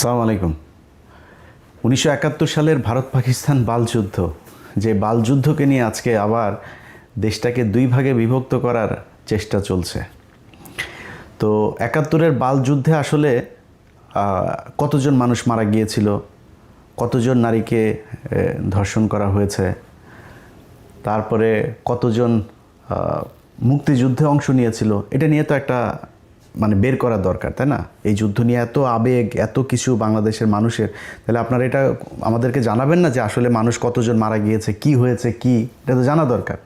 আসসালামু আলাইকুম। উনিশশো একাত্তর সালের ভারত পাকিস্তান বালযুদ্ধ যে বালযুদ্ধকে নিয়ে আজকে আবার দেশটাকে দুই ভাগে বিভক্ত করার চেষ্টা চলছে। তো একাত্তরের বালযুদ্ধে আসলে কতজন মানুষ মারা গিয়েছিল, কতজন নারীকে ধর্ষণ করা হয়েছে, তারপরে কতজন মুক্তিযুদ্ধে অংশ নিয়েছিল, এটা নিয়ে তো একটা মানে বের করা দরকার, তাই না? এই যুদ্ধ নিয়ে এত আবেগ, এত কিছু বাংলাদেশের মানুষের, তাহলে আপনারা এটা আমাদেরকে জানাবেন না যে আসলে মানুষ কতজন মারা গিয়েছে, কি হয়েছে, কি? এটা তো জানা দরকার।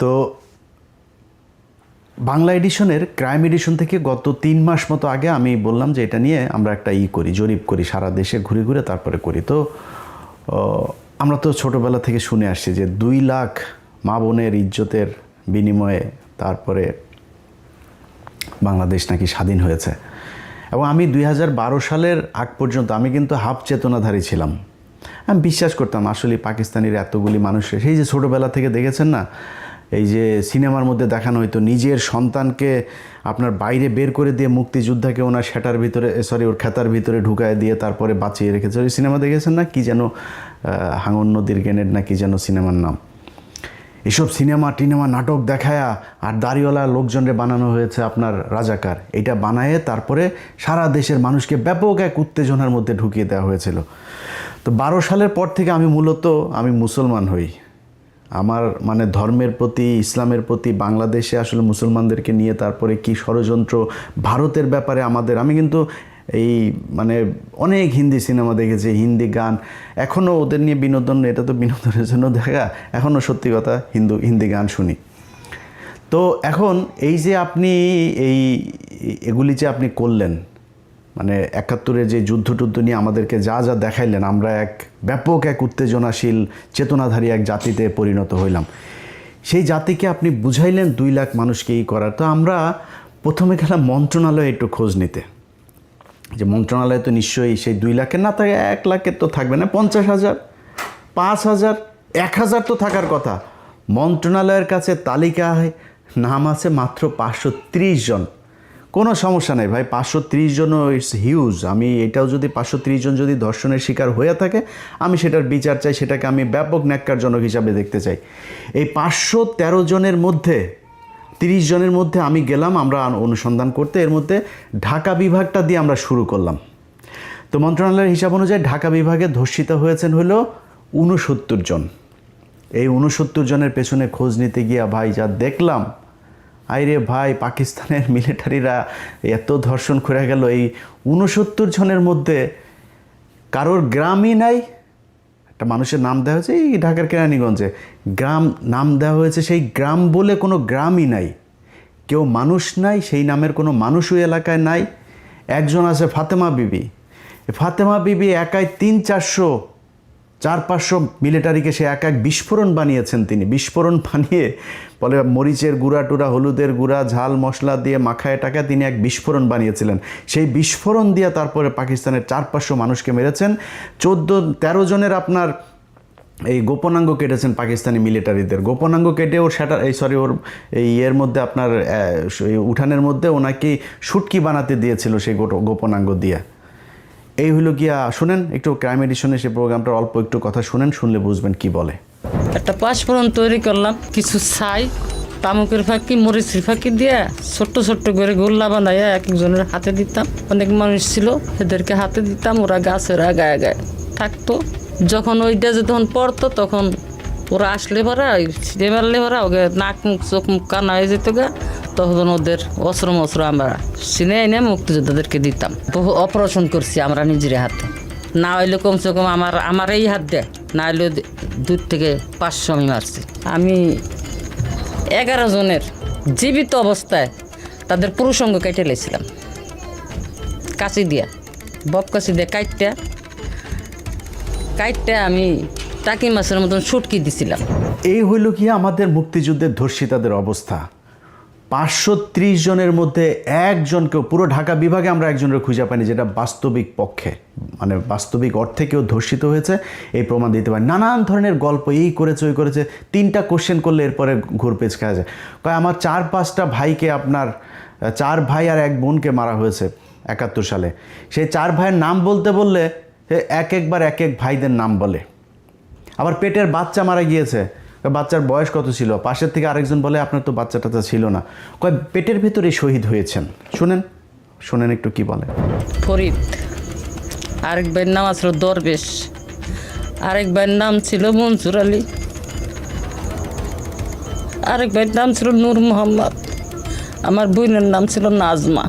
তো বাংলা এডিশনের ক্রাইম এডিশন থেকে গত তিন মাস মতো আগে আমি বললাম যে এটা নিয়ে আমরা একটা ই করি, জরিপ করি, সারা দেশে ঘুরে ঘুরে তারপরে করি। তো আমরা তো ছোটোবেলা থেকে শুনে আসছি যে দুই লাখ মা বোনের ইজ্জতের বিনিময়ে তারপরে বাংলাদেশ নাকি স্বাধীন হয়েছে। এবং আমি দুই হাজার বারো সালের আগ পর্যন্ত আমি কিন্তু হাফ চেতনাধারী ছিলাম। আমি বিশ্বাস করতাম, আসলে পাকিস্তানির এতগুলি মানুষের সেই যে ছোটোবেলা থেকে দেখেছেন না, এই যে সিনেমার মধ্যে দেখানো হয়তো নিজের সন্তানকে আপনার বাইরে বের করে দিয়ে মুক্তিযোদ্ধাকে ওনার সেটার ভিতরে সরি ওর খেতার ভিতরে ঢুকায় দিয়ে তারপরে বাঁচিয়ে রেখেছে। ওই সিনেমা দেখেছেন না? কি যেন হাঙর নদীর গ্রেনেড না কি যেন সিনেমার নাম। এসব সিনেমা, টিনেমা, নাটক দেখায়া আর দাড়িওয়ালা লোকজনরে বানানো হয়েছে আপনার রাজাকার। এটা বানায়ে তারপরে সারা দেশের মানুষকে ব্যাপক এক উত্তেজনার মধ্যে ঢুকিয়ে দেওয়া হয়েছিল। তো বারো সালের পর থেকে আমি মূলত আমি মুসলমান হই। আমার মানে ধর্মের প্রতি, ইসলামের প্রতি, বাংলাদেশে আসলে মুসলমানদেরকে নিয়ে তারপরে কি ষড়যন্ত্র, ভারতের ব্যাপারে আমাদের, আমি কিন্তু এই মানে অনেক হিন্দি সিনেমা দেখেছি, হিন্দি গান। এখনও ওদের নিয়ে বিনোদন, এটা তো বিনোদনের জন্য দেখা। এখনও সত্যি কথা, হিন্দু, হিন্দি গান শুনি। তো এখন এই যে আপনি এই, এগুলি যে আপনি করলেন মানে একাত্তরে যে যুদ্ধ টুদ্ধ নিয়ে আমাদেরকে যা যা দেখাইলেন, আমরা এক ব্যাপক এক উত্তেজনাশীল, চেতনাধারী এক জাতিতে পরিণত হইলাম। সেই জাতিকে আপনি বুঝাইলেন দুই লাখ মানুষকে এই করার। তো আমরা প্রথমে গেলাম মন্ত্রণালয়ে একটু খোঁজ নিতে। যে মন্ত্রণালয় তো নিশ্চয়ই সেই দুই লাখের না থাকে এক লাখের তো থাকবে না, পঞ্চাশ হাজার, পাঁচ হাজার, এক হাজার তো থাকার কথা। মন্ত্রণালয়ের কাছে তালিকায় নাম আছে মাত্র পাঁচশো ত্রিশ জন। কোনো সমস্যা নেই ভাই, পাঁচশো ত্রিশ জনও ইটস হিউজ আমি এটাও যদি পাঁচশো ত্রিশ জন যদি ধর্ষণের শিকার হয়ে থাকে, আমি সেটার বিচার চাই, সেটাকে আমি ব্যাপক ন্যাক্কারজনক হিসাবে দেখতে চাই। এই পাঁচশো তেরো জনের মধ্যে তিরিশ জনের মধ্যে আমি গেলাম, আমরা অনুসন্ধান করতে। এর মধ্যে ঢাকা বিভাগটা দিয়ে আমরা শুরু করলাম। তো মন্ত্রণালয়ের হিসাব অনুযায়ী ঢাকা বিভাগে ধর্ষিত হয়েছেন হলো উনসত্তর জন। এই উনসত্তর জনের পেছনে খোঁজ নিতে গিয়া ভাই যা দেখলাম, আইরে ভাই, পাকিস্তানের মিলিটারিরা এত ধর্ষণ করে গেল। এই উনসত্তর জনের মধ্যে কারোর গ্রামই নাই একটা মানুষের নাম দেওয়া হয়েছে এই ঢাকার কেরানীগঞ্জে। গ্রাম নাম দেওয়া হয়েছে সেই গ্রাম বলে কোনো গ্রামই নাই। কেউ মানুষ নাই, সেই নামের কোনো মানুষও এলাকায় নাই। একজন আছে ফাতেমা বিবি। ফাতেমা বিবি একাই তিন চারশো চার পাঁচশো মিলিটারিকে সে এক এক বিস্ফোরণ বানিয়েছেন তিনি। বিস্ফোরণ বানিয়ে বলে মরিচের গুঁড়া টুরা হলুদের গুঁড়া, ঝাল মশলা দিয়ে মাখায় টাকা তিনি এক বিস্ফোরণ বানিয়েছিলেন। সেই বিস্ফোরণ দিয়ে তারপরে পাকিস্তানের চার পাঁচশো মানুষকে মেরেছেন। চোদ্দ, তেরো জনের আপনার এই গোপনাঙ্গ কেটেছেন পাকিস্তানি মিলিটারিদের গোপনাঙ্গ কেটে ওর সেটা, এই সরি ওর এই ইয়ের মধ্যে আপনার উঠানের মধ্যে ওনাকে শুটকি বানাতে দিয়েছিল সেই গোপনাঙ্গ দিয়ে। এই হলো গিয়া, শুনেন, একটু ক্রাইম এডিশনে সে প্রোগ্রামটার অল্প একটু কথা শুনেন, শুনলে বুঝবেন কি বলে। একটা পাঁচফোড়ন তৈরি করলাম, কিছু ছাই, তামুকের ফাঁকি, মরিচের ফাঁকি দিয়ে ছোট্ট ছোট্ট করে গোল্লা বানাইয়া এক একজনের হাতে দিতাম। অনেক মানুষ ছিল, এদেরকে হাতে দিতাম, ওরা গাছের গায়ে গায়ে থাকতো। যখন ওইটা যখন পড়তো, তখন ওরা আসলে পরা ছিঁড়ে মারলে পরা, ওকে নাক, মুখ, চোখ, মুখ, কানা হয়ে যেত গা, তখন ওদের অস্ত্র মস্ত্র আমরা চিনে এনে মুক্তিযোদ্ধাদেরকে দিতাম। বহু অপারেশন করছি আমরা নিজের হাতে। না হইলে কমসে কম আমার আমার এই হাত দেয়, না হইলে দূর থেকে পাঁচশো আমি মারছি। আমি এগারো জনের জীবিত অবস্থায় তাদের পুরুষঙ্গ কেটে লেছিলাম। কাঁচি দিয়া বব কাঁচি দিয়ে কাইটটা কাইটটা আমি টাকি মাছের মতন সুটকি দিছিলাম। এই হইল কি আমাদের মুক্তিযুদ্ধের ধর্ষিতাদের অবস্থা। পাঁচশো ত্রিশ জনের মধ্যে একজনকেও পুরো ঢাকা বিভাগে আমরা একজনের খুঁজে পাইনি, যেটা বাস্তবিক পক্ষে মানে বাস্তবিক অর্থে কেউ ধর্ষিত হয়েছে, এই প্রমাণ দিতে পারে নানান ধরনের গল্প, এই করেছে, ওই করেছে, তিনটা কোশ্চেন করলে এরপরে ঘুরপেচ খাওয়া যায়। কয়, আমার চার পাঁচটা ভাইকে আপনার, চার ভাই আর এক বোনকে মারা হয়েছে একাত্তর সালে। সেই চার ভাইয়ের নাম বলতে বললে এক একবার এক এক ভাইদের নাম বলে। আবার পেটের বাচ্চা মারা গিয়েছে। বাচ্চার বয়স কত ছিল? পাশের থেকে আরেকজন বলে, আপনার তো বাচ্চা টাচ্চা ছিল না। কয়, পেটের ভেতরে শহীদ হয়েছেন। শুনেন শুনেন একটু কি বলে। ফরিদ, আরেক ভাইয়ের নাম আসলো দরবেশ। আরেক ভাইয়ের নাম ছিল মনসুর আলী। আরেক ভাইয়ের নাম ছিল নূর মোহাম্মদ। আমার বোনের নাম ছিল নাজমা।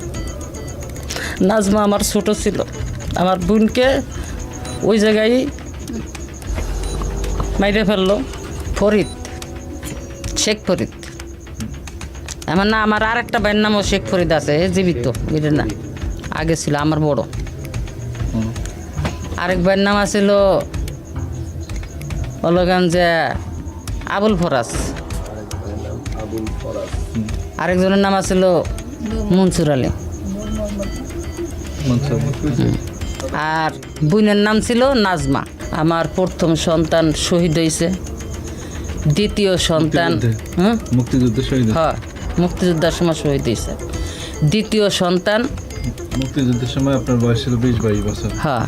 নাজমা আমার ছোট ছিল। আমার বোনকে ওই জায়গায় মাইরে ফেলল। ফরিদ শেখ ফরিদ। আমার না আমার আর একটা ভাইয়ের নামও শেখ ফরিদ আছে জীবিত বুঝলে না আগে ছিল আমার বড়। আরেক ভাইয়ের নাম আছিল অলগান যে আবুল ফরাজ। আরেকজনের নাম আছিল মনসুর আলী। আর বোনের নাম ছিল নাজমা। আমার প্রথম সন্তান শহীদ হয়েছে। দ্বিতীয় সন্তান মুক্তিযুদ্ধে? মুক্তিযুদ্ধ শহীদ হ্যাঁ মুক্তিযোদ্ধার সময় শহীদ হয়েছে। দ্বিতীয় সন্তান মুক্তিযুদ্ধের সময় আপনার বয়স ছিল বিশ বাইশ বছর। হ্যাঁ।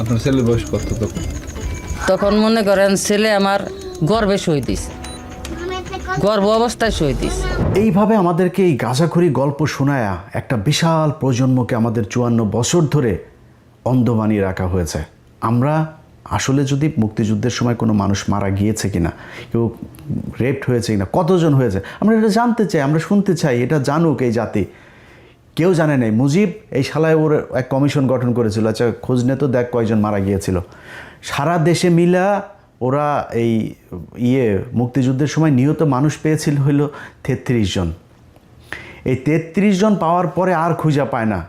আপনার ছেলের বয়স কত তখন? তখন মনে করেন ছেলে আমার গর্বে শহীদ হয়েছে। গর্ভ অবস্থায় শহীদ হয়েছে। এইভাবে আমাদেরকে এই গাঁজাখড়ি গল্প শোনায়া একটা বিশাল প্রজন্মকে আমাদের চুয়ান্ন বছর ধরে অন্ধ বানিয়ে রাখা হয়েছে। আমরা আসলে যদি মুক্তিযুদ্ধের সময় কোনো মানুষ মারা গিয়েছে কিনা, কেউ রেপড হয়েছে কিনা, কতজন হয়েছে, আমরা এটা জানতে চাই, আমরা শুনতে চাই, এটা জানুক এই জাতি। কেউ জানে নাই, মুজিব এই শালায় ওর এক কমিশন গঠন করেছিল আচ্ছা খোঁজ নে তো দেখ কয়জন মারা গিয়েছিল। সারা দেশে মিলা ওরা এই ইয়ে মুক্তিযুদ্ধের সময় নিহত মানুষ পেয়েছিল হইল তেত্রিশ জন। এই তেত্রিশ জন পাওয়ার পরে আর খুঁজা পায় না।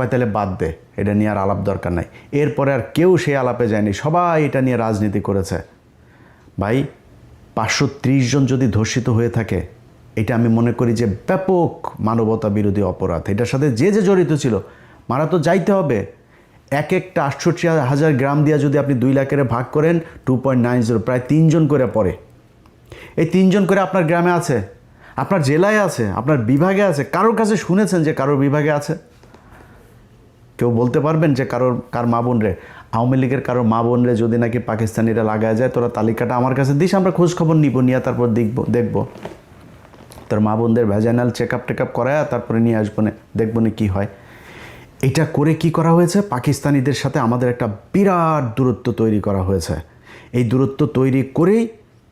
কয়, তাহলে বাদ দে, এটা নিয়ে আর আলাপ দরকার নাই। এরপরে আর কেউ সেই আলাপে যায়নি, সবাই এটা নিয়ে রাজনীতি করেছে। ভাই, পাঁচশো ত্রিশ জন যদি ধর্ষিত হয়ে থাকে, এটা আমি মনে করি যে ব্যাপক মানবতা বিরোধী অপরাধ। এটার সাথে যে যে জড়িত ছিল, মারা তো যাইতে হবে। এক একটা আটষট্টি হাজার গ্রাম দিয়া যদি আপনি দুই লাখের ভাগ করেন, টু পয়েন্ট নাইন জিরো, প্রায় তিনজন করে পড়ে। এই তিনজন করে আপনার গ্রামে আছে, আপনার জেলায় আছে, আপনার বিভাগে আছে, কারোর কাছে শুনেছেন যে কারোর বিভাগে আছে? কেউ বলতে পারবেন যে কারোর, কার মা বোন রে? আওয়ামী লীগের কারোর মা বোন রে যদি নাকি পাকিস্তানিরা লাগায় যায়, তোরা তালিকাটা আমার কাছে দিস, আমরা খোঁজ খবর নিব, নিয়ে তারপর দেখব দেখব। তোর মা বোনদের vaginal check up take up করায় তারপরে নিয়ে আসব না, দেখব না কী হয়। এটা করে কি করা হয়েছে? পাকিস্তানিদের সাথে আমাদের একটা বিরাট দূরত্ব তৈরি করা হয়েছে। এই দূরত্ব তৈরি করেই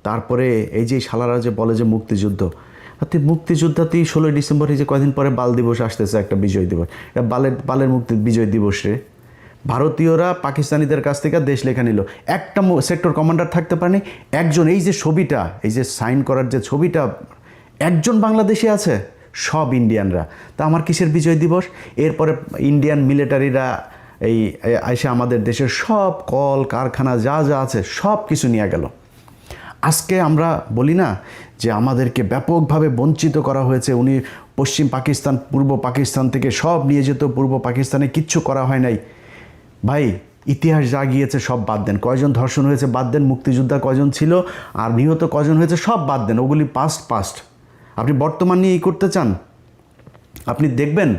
তারপরে এই যে শালারা যে বলে যে মুক্তিযুদ্ধ তুই মুক্তিযোদ্ধাতেই ষোলোই ডিসেম্বর যে কয়দিন পরে বাল দিবস আসতেছে, একটা বিজয় দিবস। এটা বালের বালের মুক্তি, বিজয় দিবসে। ভারতীয়রা পাকিস্তানিদের কাছ থেকে দেশ লেখা নিল। একটা সেক্টর কমান্ডার থাকতে পারেনি। একজন, এই যে ছবিটা, এই যে সাইন করার যে ছবিটা, একজন বাংলাদেশি আছে, সব ইন্ডিয়ানরা। তা আমার কিসের বিজয় দিবস? এরপরে ইন্ডিয়ান মিলিটারিরা এই এসে আমাদের দেশের সব কল, কারখানা, যা যা আছে, সব কিছু নিয়ে গেল। আজকে আমরা বলি না যে আমাদেরকে ব্যাপকভাবে বঞ্চিত করা হয়েছে। উনি পশ্চিম পাকিস্তান, পূর্ব পাকিস্তান থেকে সব নিয়ে যেত, পূর্ব পাকিস্তানে কিচ্ছু করা হয় নাই। ভাই, ইতিহাস যা গিয়েছে সব বাদ দেন। কয়জন ধর্ষণ হয়েছে বাদ দেন, মুক্তিযোদ্ধা কয়জন ছিল, আর নিহত কয়জন হয়েছে সব বাদ দেন। ওগুলি পাস্ট পাস্ট আপনি বর্তমান নিয়ে করতে চান? আপনি দেখবেন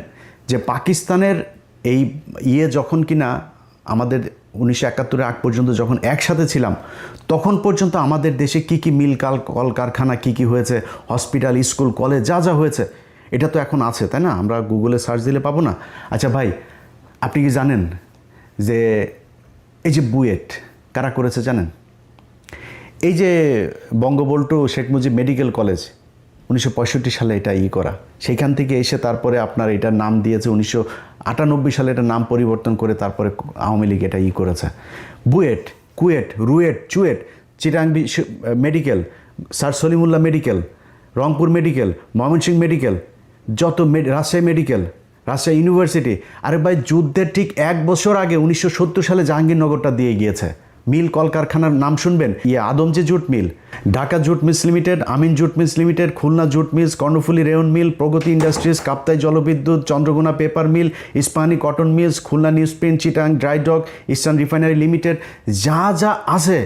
যে পাকিস্তানের এই ইয়ে যখন কিনা আমাদের উনিশশো একাত্তরের আগ পর্যন্ত যখন একসাথে ছিলাম, তখন পর্যন্ত আমাদের দেশে কি কি মিল কাল, কলকারখানা, কি কি হয়েছে, হসপিটাল, স্কুল, কলেজ, যা যা হয়েছে, এটা তো এখন আছে, তাই না? আমরা গুগলে সার্চ দিলে পাবো না। আচ্ছা ভাই, আপনি কি জানেন যে এই যে বুয়েট, কারা করেছে জানেন? এই যে বঙ্গবল্টু শেখ মুজিব মেডিকেল কলেজ উনিশশো পঁয়ষট্টি সালে এটা ই করা। সেইখান থেকে এসে তারপরে আপনার এটার নাম দিয়েছে উনিশশো আটানব্বই সালে এটা নাম পরিবর্তন করে তারপরে আওয়ামী লীগ এটা ই করেছে। BUET, KUET, RUET, CUET Chittagong medical, sir Salimullah medical, Rangpur medical, Mymensingh medical, যত রাজশাহী মেডিকেল, রাজশাহী ইউনিভার্সিটি। আরে ভাই, যুদ্ধের ঠিক এক বছর আগে উনিশশো সত্তর সালে জাহাঙ্গীরনগরটা দিয়ে গিয়েছে। মিল কলকারখানার নাম শুনবেন? ইয়ে Adamjee jute mill. Dhaka jute mills limited, Amin jute mills limited, Khulna jute mills, Karnaphuli rayon mill, Pragati industries, Kaptai জলবিদ্যুৎ, Chandraghona paper mill, Ispahani cotton mills, Khulna newsprint, Chittagong dry dock eastern refinery limited, যা যা আছে,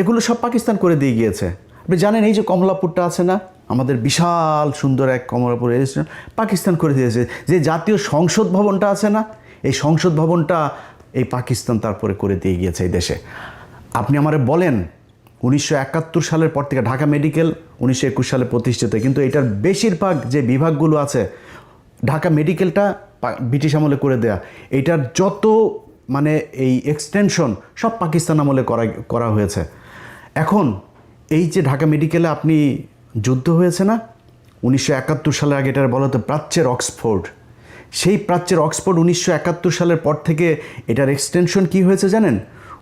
এগুলো সব পাকিস্তান করে দিয়ে গিয়েছে। আপনি জানেন এই যে কমলাপুরটা আছে না? আমাদের বিশাল সুন্দর এক কমলাপুর রেল স্টেশন পাকিস্তান করে দিয়েছে। যে জাতীয় সংসদ ভবনটা আছে না? এই সংসদ ভবনটা এই পাকিস্তান তারপরে করে দিয়ে গিয়েছে এই দেশে। আপনি আমারে বলেন উনিশশো একাত্তর সালের পর থেকে ঢাকা মেডিকেল উনিশশো একুশ সালে প্রতিষ্ঠিত। কিন্তু এটার বেশিরভাগ যে বিভাগগুলো আছে, ঢাকা মেডিকেলটা ব্রিটিশ আমলে করে দেয়া। এটার যত মানে এই এক্সটেনশন সব পাকিস্তান আমলে করা করা হয়েছে। এখন এই যে ঢাকা মেডিকেলে আপনি যুদ্ধ হয়েছে না, উনিশশো একাত্তর সালের আগে এটার বলা হতো প্রাচ্যের অক্সফোর্ড। সেই প্রাচ্যের অক্সফোর্ড উনিশশো একাত্তর সালের পর থেকে এটার এক্সটেনশন কি হয়েছে জানেন?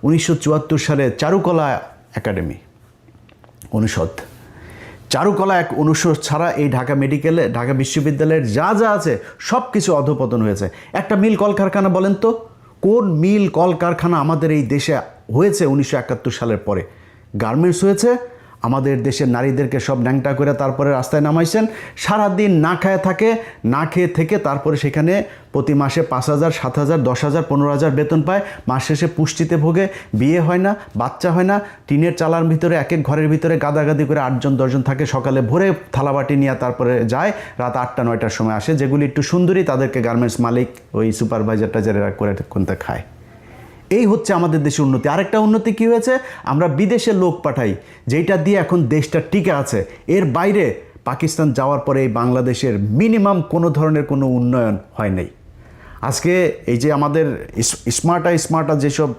উনিশশো চুয়াত্তর সালে চারুকলা একাডেমি। অনুষদ। চারুকলা এক অনুষদ ছাড়া এই ঢাকা মেডিকেলে, ঢাকা বিশ্ববিদ্যালয়ের যা যা আছে সব কিছু অধপতন হয়েছে। একটা মিল কলকারখানা বলেন তো? কোন মিল কলকারখানা আমাদের এই দেশে হয়েছে উনিশশো একাত্তর সালের পরে? গার্মেন্টস হয়েছে আমাদের দেশের নারীদেরকে সব ন্যাংটা করে তারপরে রাস্তায় নামাইছেন। সারাদিন না খায় থাকে, না খেয়ে থেকে তারপরে সেখানে প্রতি মাসে পাঁচ হাজার, সাত হাজার, দশ হাজার, পনেরো হাজার বেতন পায়। মাস শেষে পুষ্টিতে ভোগে, বিয়ে হয় না, বাচ্চা হয় না, টিনের চালার ভিতরে, এক এক ঘরের ভিতরে গাদাগাদি করে আটজন, দশজন থাকে, সকালে ভোরে থালাবাটি নিয়ে তারপরে যায়, রাত আটটা, নয়টার সময় আসে। যেগুলি একটু সুন্দরী, তাদেরকে গার্মেন্টস মালিক ওই সুপারভাইজার টাইজারেরা করে, কোনটা খায়? এই হচ্ছে আমাদের দেশের উন্নতি। আরেকটা উন্নতি কি হয়েছে? আমরা বিদেশে লোক পাঠাই যেটা দিয়ে এখন দেশটা টিকে আছে। এর বাইরে পাকিস্তান যাওয়ার পরে এই বাংলাদেশের মিনিমাম কোনো ধরনের কোনো উন্নয়ন হয় নাই। আজকে এই যে আমাদের স্মার্টা স্মার্টা যেসব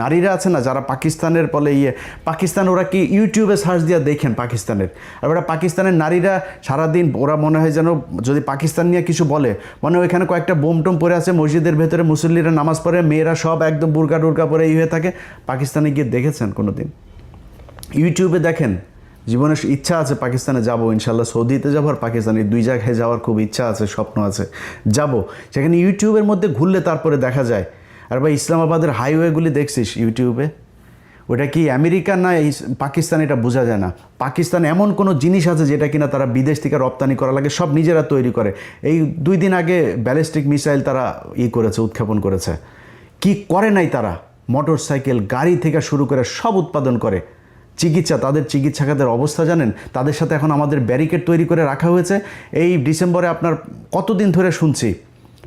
নারীরা আছে না, যারা পাকিস্তানের বলে ইয়ে পাকিস্তান ওরা কি ইউটিউবে সার্চ দিয়ে দেখেন পাকিস্তানের? আর ওরা পাকিস্তানের নারীরা সারাদিন, ওরা মনে হয় যেন যদি পাকিস্তান নিয়ে কিছু বলে মানে ওইখানে কয়েকটা বোম টোম পরে আছে, মসজিদের ভেতরে মুসল্লিরা নামাজ পড়ে, মেয়েরা সব একদম বুরকা টুর্গা পরে ই হয়ে থাকে। পাকিস্তানে গিয়ে দেখেছেন কোনো দিন ইউটিউবে দেখেন জীবনের ইচ্ছা আছে পাকিস্তানে যাব, ইনশাল্লাহ সৌদিতে যাব আর পাকিস্তানে দুই জায়গায় যাওয়ার খুব ইচ্ছা আছে, স্বপ্ন আছে। যাব, সেখানে ইউটিউবের মধ্যে ঘুরলে তারপরে দেখা যায় আর ভাই, ইসলামাবাদের হাইওয়েগুলি দেখছিস ইউটিউবে ওটা কি আমেরিকা না পাকিস্তান এটা বোঝা যায় না? পাকিস্তান এমন কোনো জিনিস আছে যেটা কিনা তারা বিদেশ থেকে রপ্তানি করা লাগে, সব নিজেরা তৈরি করে। এই দুই দিন আগে ব্যালিস্টিক মিসাইল তারা ই করেছে, উৎক্ষেপণ করেছে। কি করে নাই তারা? মোটর সাইকেল গাড়ি থেকে শুরু করে সব উৎপাদন করে। চিকিৎসা, তাদের চিকিৎসা খাতের অবস্থা জানেন? তাদের সাথে এখন আমাদের ব্যারিকেড তৈরি করে রাখা হয়েছে। এই ডিসেম্বরে আপনার কতদিন ধরে শুনছি?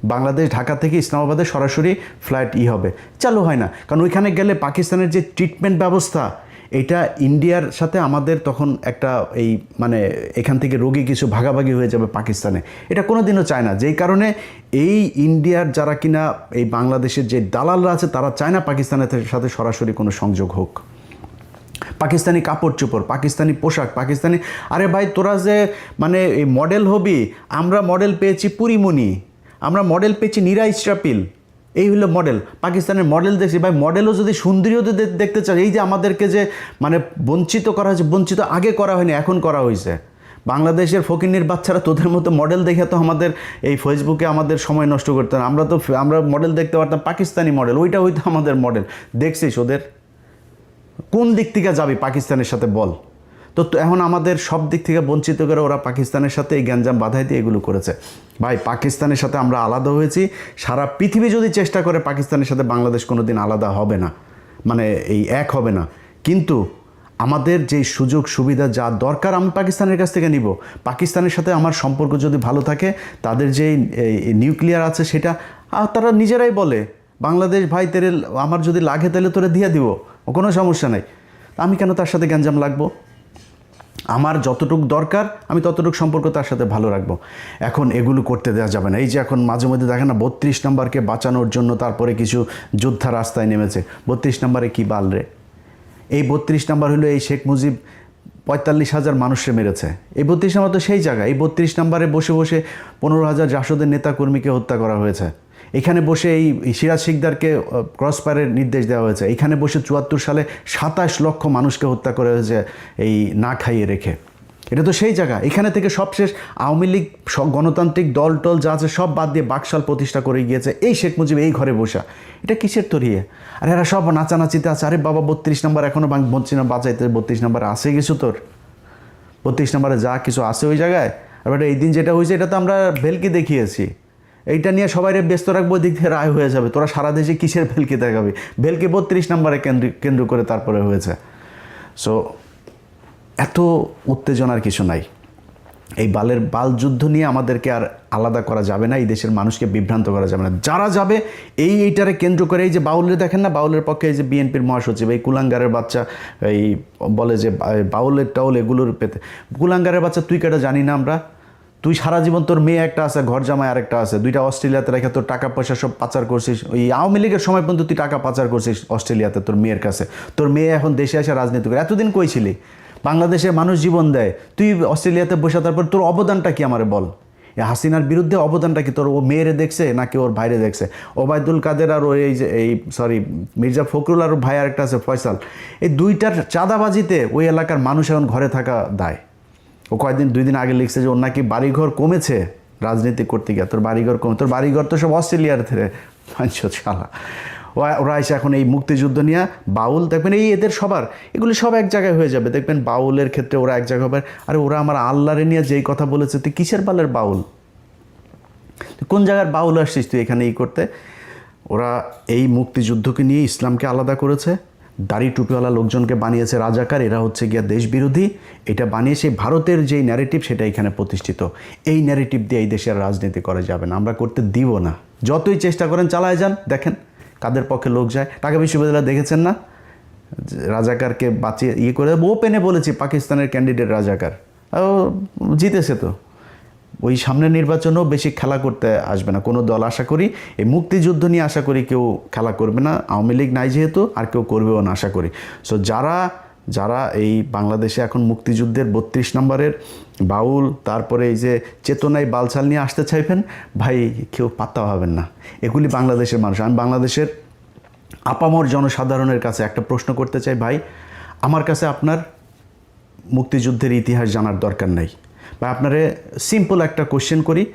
বাংলাদেশ, ঢাকা থেকে ইসলামাবাদে সরাসরি ফ্লাইট ই হবে। চালু হয় না। কারণ ওইখানে গেলে পাকিস্তানের যে ট্রিটমেন্ট ব্যবস্থা, এটা ইন্ডিয়ার সাথে আমাদের তখন একটা এই মানে এখান থেকে রোগী কিছু ভাগাভাগি হয়ে যাবে পাকিস্তানে। এটা কোনো দিনও চায় না। যেই কারণে এই ইন্ডিয়ার যারা কিনা এই বাংলাদেশের যে দালালরা আছে, তারা চায় না পাকিস্তানের সাথে সরাসরি কোনো সংযোগ হোক। পাকিস্তানি কাপড় চোপড়, পাকিস্তানি পোশাক, পাকিস্তানি আরে ভাই, তোরা যে মানে এই মডেল হবি, আমরা মডেল পেয়েছি পুরিমণি। আমরা মডেল পেয়েছি নীরা ইস্রাপিল এই হলো মডেল পাকিস্তানের মডেল দেখছি। ভাই মডেলও যদি সুন্দরীও দেখতে চাই এই যে আমাদেরকে যে মানে বঞ্চিত করা হয়েছে, বঞ্চিত আগে করা হয়নি, এখন করা হয়েছে। বাংলাদেশের ফকিন্নির বাচ্চারা তোদের মতো মডেল দেখে তো আমাদের এই ফেসবুকে আমাদের সময় নষ্ট করতে না। আমরা তো আমরা মডেল দেখতে পারতাম পাকিস্তানি মডেল ওইটা হয়তো আমাদের মডেল দেখছিস ওদের? কোন দিক থেকে যাবি পাকিস্তানের সাথে বল। তো এখন আমাদের সব দিক থেকে বঞ্চিত করে ওরা পাকিস্তানের সাথে এই গ্যাঞ্জাম বাধাই দিয়ে এগুলো করেছে। ভাই, পাকিস্তানের সাথে আমরা আলাদা হয়েছি। সারা পৃথিবী যদি চেষ্টা করে পাকিস্তানের সাথে বাংলাদেশ কোনো দিন আলাদা হবে না মানে এই এক হবে না। কিন্তু আমাদের যে সুযোগ, সুবিধা যা দরকার আমি পাকিস্তানের কাছ থেকে নিব। পাকিস্তানের সাথে আমার সম্পর্ক যদি ভালো থাকে, তাদের যে নিউক্লিয়ার আছে সেটা তারা নিজেরাই বলে, বাংলাদেশ ভাই, তেরে, আমার যদি লাগে তাহলে তোরা দিয়ে দিব, কোনো সমস্যা নাই। আমি কেন তার সাথে গ্যাঞ্জাম লাগবো? আমার যতটুক দরকার, আমি ততটুক সম্পর্ক তার সাথে ভালো রাখব। এখন এগুলো করতে দেওয়া যাবে না। এই যে এখন মাঝে মধ্যে দেখেন না, বত্রিশ নম্বরকে বাঁচানোর জন্য তারপরে কিছু যোদ্ধা রাস্তায় নেমেছে। বত্রিশ নম্বরে কী বাল রে? এই বত্রিশ নম্বর হলো এই শেখ মুজিব পঁয়তাল্লিশ হাজার মানুষে মেরেছে। এই বত্রিশ নম্বর তো সেই জায়গা। এই বত্রিশ নম্বরে বসে বসে পনেরো হাজার জাসদের নেতাকর্মীকে হত্যা করা হয়েছে। এখানে বসে এই সিরাজ শিকদারকে ফায়ারের নির্দেশ দেওয়া হয়েছে। এখানে বসে চুয়াত্তর সালে সাতাশ লক্ষ মানুষকে হত্যা করা হয়েছে এই না খাইয়ে রেখে। এটা তো সেই জায়গা। এখানে থেকে সবশেষ আওয়ামী লীগ, সব গণতান্ত্রিক দল টল যা আছে সব বাদ দিয়ে বাকশাল প্রতিষ্ঠা করে গিয়েছে এই শেখ মুজিব এই ঘরে বসা। এটা কিসের তরিয়ে আর এরা সব নাচানাচিতে আছে। আরে বাবা, বত্রিশ নম্বর এখনও বলছি না বাঁচাইতে, বত্রিশ নম্বর আসে কিছু তোর? বত্রিশ নম্বরে যা কিছু আছে ওই জায়গায়। এবার এই দিন যেটা হয়েছে, এটা তো আমরা ভেলকি দেখিয়েছি। এইটা নিয়ে সবাই ব্যস্ত রাখব দিক থেকে রায় হয়ে যাবে। তোরা সারা দেশে কিসের ভেলকি দেখাবি? ভেলকি বত্রিশ নম্বরে কেন্দ্র কেন্দ্র করে তারপরে হয়েছে। সো এত উত্তেজনার কিছু নাই। এই বালের, বাল যুদ্ধ নিয়ে আমাদেরকে আর আলাদা করা যাবে না, এই দেশের মানুষকে বিভ্রান্ত করা যাবে না। যারা যাবে, এই এইটারে কেন্দ্র করে, এই যে বাউলের দেখেন না, বাউলের পক্ষে এই যে বিএনপির মহাসচিব, এই কুলাঙ্গারের বাচ্চা, এই বলে যে বাউলের টাউল এগুলোর পেতে, কুলাঙ্গারের বাচ্চা তুই কেটা জানি না আমরা তুই সারা জীবন তোর মেয়ে একটা আছে, ঘর জামাই আরেকটা আছে, দুইটা অস্ট্রেলিয়াতে রেখে তোর টাকা পয়সা সব পাচার করছিস। ওই আওয়ামী লীগের সময় পর্যন্ত তুই টাকা পাচার করছিস অস্ট্রেলিয়াতে তোর মেয়ের কাছে। তোর মেয়ে এখন দেশে এসে রাজনীতি করে। এতদিন কই ছিলি? বাংলাদেশের মানুষ জীবন দেয়। তুই অস্ট্রেলিয়াতে বসে তারপর তোর অবদানটা কি আমারে বল? হাসিনার বিরুদ্ধে অবদানটা কি তোর ও মেয়েরে দেখছে নাকি ওর ভাইরে দেখছে? ওবায়দুল কাদের আর ওই যে এই সরি মির্জা ফখরুল আর ভাই আরেকটা আছে, ফয়সাল। এই দুইটার চাঁদাবাজিতে ওই এলাকার মানুষ এখন ঘরে থাকা দায়। ও কয়েকদিন, দুই দিন আগে লিখছে যে ওর নাকি বাড়িঘর কমেছে রাজনীতি করতে গিয়ে। তোর বাড়িঘর কমে তোর বাড়িঘর তো সব অস্ট্রেলিয়ার থেকে শালা ওরা- এসে এখন এই মুক্তিযুদ্ধ নিয়ে বাউল, দেখবেন এই এদের সবার, এগুলি সব এক জায়গায় হয়ে যাবে। দেখবেন বাউলের ক্ষেত্রে ওরা এক জায়গায় হবে। আরে ওরা আমার আল্লাহরে নিয়ে যেই কথা বলেছে, তুই কিসের পালের বাউল? কোন জায়গার বাউল আসছিস তুই এখানে ই করতে? ওরা এই মুক্তিযুদ্ধকে নিয়ে ইসলামকে আলাদা করেছে। দাড়ি টুপিওয়ালা লোকজনকে বানিয়েছে রাজাকার, এরা হচ্ছে গিয়া দেশবিরোধী। এটা বানিয়ে সেই ভারতের যেই ন্যারেটিভ সেটা এখানে প্রতিষ্ঠিত। এই ন্যারেটিভ দিয়ে এই দেশের রাজনীতি করা যাবে না। আমরা করতে দিব না। যতই চেষ্টা করেন, চালায় যান। দেখেন কাদের পক্ষে লোক যায়। ঢাকা বিশ্ববিদ্যালয় দেখেছেন না? রাজাকারকে বাঁচিয়ে ইয়ে করে ওপেনে বলেছি, পাকিস্তানের ক্যান্ডিডেট রাজাকার। জিতেছে তো। ওই সামনের নির্বাচনেও বেশি খেলা করতে আসবে না। কোনো দল আশা করি, এই মুক্তিযুদ্ধ নিয়ে আশা করি কেউ খেলা করবে না। আওয়ামী লীগ নাই যেহেতু, আর কেউ করবেও না আশা করি। সো যারা যারা এই বাংলাদেশে এখন মুক্তিযুদ্ধের বত্রিশ নম্বরের বাউল, তারপরে এই যে চেতনায় বালছাল নিয়ে আসতে চাইবেন, ভাই কেউ পাত্তা হবেন না। এগুলি বাংলাদেশের মানুষ। আমি বাংলাদেশের আপামর জনসাধারণের কাছে একটা প্রশ্ন করতে চাই, ভাই, আমার কাছে আপনার মুক্তিযুদ্ধের ইতিহাস জানার দরকার নাই। বা আপনারে সিম্পল একটা কোশ্চেন করি।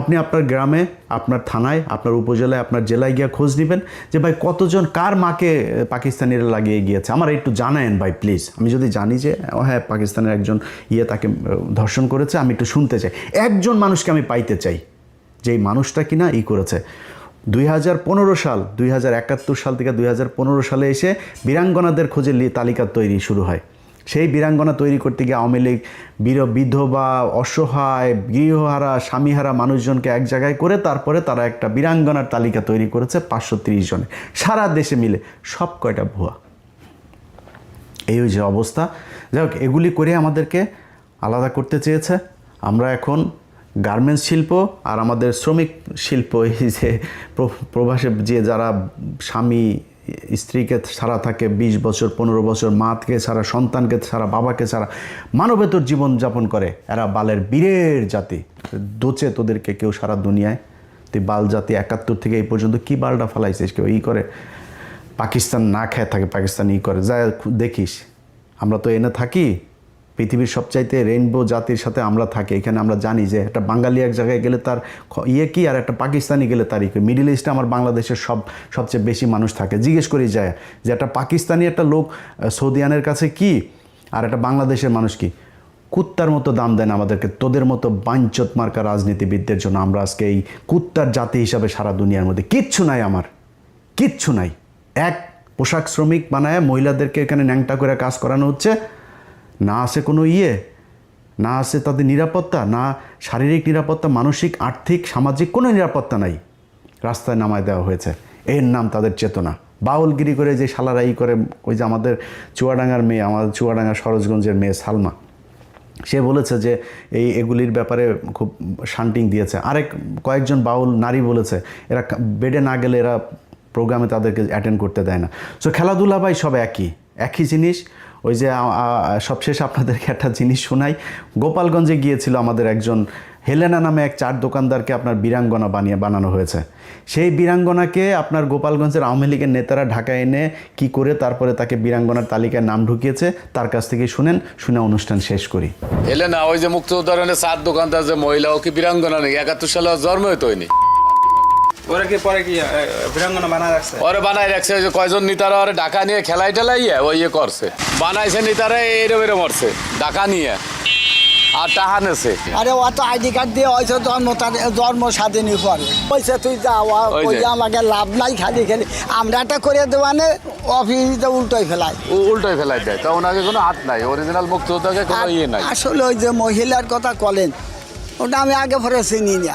আপনি আপনার গ্রামে, আপনার থানায়, আপনার উপজেলায়, আপনার জেলায় গিয়ে খোঁজ নেবেন যে ভাই কতজন, কার মাকে পাকিস্তানিরা লাগিয়ে গিয়েছে? আমার একটু জানায়েন ভাই প্লিজ আমি যদি জানি যে হ্যাঁ পাকিস্তানের একজন ইয়ে তাকে ধর্ষণ করেছে, আমি একটু শুনতে চাই। একজন মানুষকে আমি পাইতে চাই যে এই মানুষটা কিনা ই করেছে। দুই হাজার পনেরো সাল, দুই হাজার একাত্তর সাল থেকে দুই হাজার পনেরো সালে এসে বীরাঙ্গনাদের খোঁজে তালিকা তৈরি শুরু হয়। সেই বীরাঙ্গনা তৈরি করতে গিয়ে আওয়ামী লীগ বীর, বিধবা, অসহায়, গৃহহারা, স্বামীহারা মানুষজনকে এক জায়গায় করে তারপরে তারা একটা বীরাঙ্গনার তালিকা তৈরি করেছে পাঁচশো তিরিশ জনে সারা দেশে মিলে সব কয়টা ভুয়া? এই যে অবস্থা। যাই হোক, এগুলি করে আমাদেরকে আলাদা করতে চেয়েছে। আমরা এখন গার্মেন্টস শিল্প আর আমাদের শ্রমিক শিল্প, এই যে প্র- প্রবাসে যে যারা স্বামী স্ত্রীকে ছাড়া থাকে বিশ বছর, পনেরো বছর, মাকে ছাড়া, সন্তানকে ছাড়া, বাবাকে ছাড়া, মানবেতর জীবনযাপন করে। এরা বালের বীরের জাতি। দোচে তোদেরকে কেউ সারা দুনিয়ায়। তুই বাল জাতি একাত্তর থেকে এই পর্যন্ত কি বালটা ফালাইছিস? কেউ ই করে। পাকিস্তান না খেয়ে থাকে, পাকিস্তান ই করে। যা দেখিস আমরা তো এনে থাকি। পৃথিবীর সবচাইতে রেইনবো জাতির সাথে আমরা থাকি। এখানে আমরা জানি যে একটা বাঙালি এক জায়গায় গেলে তার ইয়ে কি আর একটা পাকিস্তানি গেলে তার ইয়ে মিডিল ইস্টে আমার বাংলাদেশের সব, সবচেয়ে বেশি মানুষ থাকে। জিজ্ঞেস করি যায় যে একটা পাকিস্তানি একটা লোক সৌদিয়ানের কাছে কি আর একটা বাংলাদেশের মানুষ কি? কুত্তার মতো দাম দেন আমাদেরকে। তোদের মতো বাঞ্চত মার্কা রাজনীতিবিদদের জন্য আমরা আজকে এই কুত্তার জাতি হিসাবে সারা দুনিয়ার মধ্যে কিচ্ছু নাই আমার। কিচ্ছু নাই। এক পোশাক শ্রমিক বানায় মহিলাদেরকে এখানে ন্যাংটা করে কাজ করানো হচ্ছে। না আছে কোনো ইয়ে না আছে তাদের নিরাপত্তা, না শারীরিক নিরাপত্তা, মানসিক, আর্থিক, সামাজিক কোনো নিরাপত্তা নাই। রাস্তায় নামায় দেওয়া হয়েছে। এর নাম তাদের চেতনা। বাউলগিরি করে যে শালারা ই করে, ওই যে আমাদের চুয়াডাঙ্গার মেয়ে, আমাদের চুয়াডাঙ্গা সরোজগঞ্জের মেয়ে সালমা, সে বলেছে যে এই এগুলির ব্যাপারে খুব শান্টিং দিয়েছে। আরেক কয়েকজন বাউল নারী বলেছে, এরা বেডে না গেলে এরা প্রোগ্রামে তাদেরকে অ্যাটেন্ড করতে দেয় না। সো খেলাধুলা ভাই সব একই একই জিনিস। ওই যে সবশেষ আপনাদেরকে একটা জিনিস শোনাই। গোপালগঞ্জে গিয়েছিল আমাদের একজন হেলেনা নামে এক চার দোকানদারকে আপনার বীরাঙ্গনা বানিয়ে বানানো হয়েছে। সেই বীরাঙ্গনাকে আপনার গোপালগঞ্জের আওয়ামী লীগের নেতারা ঢাকায় এনে কি করে তারপরে তাকে বীরাঙ্গনার তালিকায় নাম ঢুকিয়েছে, তার কাছ থেকে শুনেন, শুনে অনুষ্ঠান শেষ করি। এলে না ওই যে মুক্তিযোদ্ধারণে চার দোকানদার যে মহিলা, ও কি বীরাঙ্গনা নেই একাত্তর সালে জন্ম হইতো ওরা কি পরে কি বীরাঙ্গনা বানা রাখছে? ওরে বানাই রাখছে ওই যে কয়জন নিতারা ওরে ডাকা নিয়ে খেলাই ওই ইয়ে করছে। বানাইছে নিতারা এরম ডাকা নিয়ে। আর নেছে। আরে ও তো আইডি কার্ড দিয়ে হয়েছে জন্ম তার জন্ম স্বাধীনই পয়সা তুই যাওয়া ওই যে। আমাকে লাভ নাই খালি খালি। আমরা একটা করে দেওয়ানে অফিসে উল্টোই ফেলাই। উল্টোই ফেলাই দেয়। তা ওনাকে কোনো হাত নাই অরিজিনাল কোনো আর ইয়ে নাই। আসলে ওই যে মহিলার কথা বলেন ওটা আমি আগে পরে চিনি না।